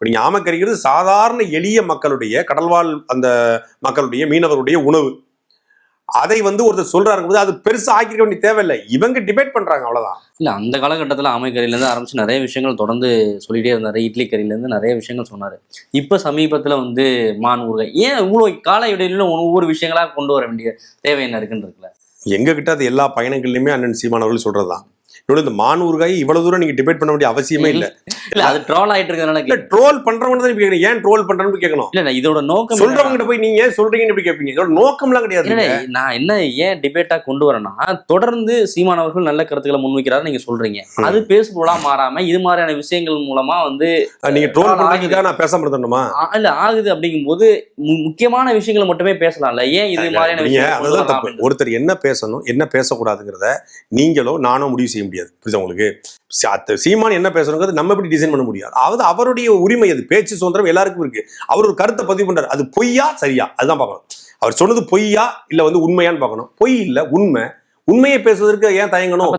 இப்ப நீங்க ஆமக்கறிங்கிறது சாதாரண எளிய மக்களுடைய கடல்வாழ் அந்த மக்களுடைய மீனவருடைய உணவு. அதை வந்து ஒருத்தர் சொல்றாரு போது அது பெருசா ஆக்கிக்க வேண்டிய தேவையில்லை. இவங்க டிபேட் பண்றாங்க அவ்வளவுதான். இல்ல அந்த காலகட்டத்தில் ஆமைக்கறியிலேருந்து ஆரம்பிச்சு நிறைய விஷயங்கள் தொடர்ந்து சொல்லிட்டே இருந்தாரு. இட்லி கறியிலேருந்து நிறைய விஷயங்கள் சொன்னாரு. இப்போ சமீபத்தில் வந்து மான் ஊறுகாய் ஏன் இவ்வளோ கால இடையில ஒவ்வொரு விஷயங்களா கொண்டு வர வேண்டிய தேவை என்ன இருக்குன்னு இருக்குல்ல? எங்க கிட்ட அது எல்லா பயணங்கள்லயுமே அண்ணன் சீமானவர்கள் சொல்றதுதான். இன்னொன்று இந்த மான் ஊறுகாய் இவ்வளவு தூரம் நீங்க டிபேட் பண்ண வேண்டிய அவசியமே இல்ல. இல்ல அது ட்ரால் ஆயிட்டு இருக்கிறதுனால இல்ல ட்ரோல் பண்றவங்க தான் இப்படி கேட்கணும் ஏன் ட்ரோல் பண்றேன்னு கேட்கணும் இல்ல இதோட நோக்கம் சொல்றவங்க கிட்ட போய் நீங்க ஏன் சொல்றீங்கன்னு எப்படி கேட்பீங்க இதோட நோக்கம்லாம் கிடையாது நான் என்ன ஏன் டிபேட்டா கொண்டு வரேன்னா தொடர்ந்து சீமான் அவர்கள் நல்ல கருத்துக்களை முன்வைக்கிறாரு நீங்க சொல்றீங்க. அது பேசுபொருளா மாறாம இது மாதிரியான விஷயங்கள் மூலமா வந்து நீங்க ட்ரோல். பண்றதுக்காக நான் இருந்தேன்னுமா ஆ- இல்ல ஆகுது அப்படிங்கும்போது மு- முக்கியமான விஷயங்களை மட்டுமே பேசலாம்ல ஏன் இது மாதிரியான? ஒருத்தர் என்ன பேசணும் என்ன பேசக்கூடாதுங்கிறத நீங்களோ நானோ முடிவு செய்ய முடியாது. புரியுது உங்களுக்கு? சீமான் என்ன பேசுறோங்கிறது நம்ம எப்படி டிசைன் பண்ண முடியாது அதாவது அவருடைய உரிமை அது. பேச்சு சுதந்திரம் எல்லாருக்கும் இருக்கு. அவர் ஒரு கருத்தை பதிவு பண்றாரு. அது பொய்யா சரியா? அதுதான் பார்க்கணும். அவர் சொன்னது பொய்யா இல்ல வந்து உண்மையான்னு பார்க்கணும். பொய் இல்ல உண்மை. உண்மையை பேசுவதற்கு ஏன் தயங்கணும்?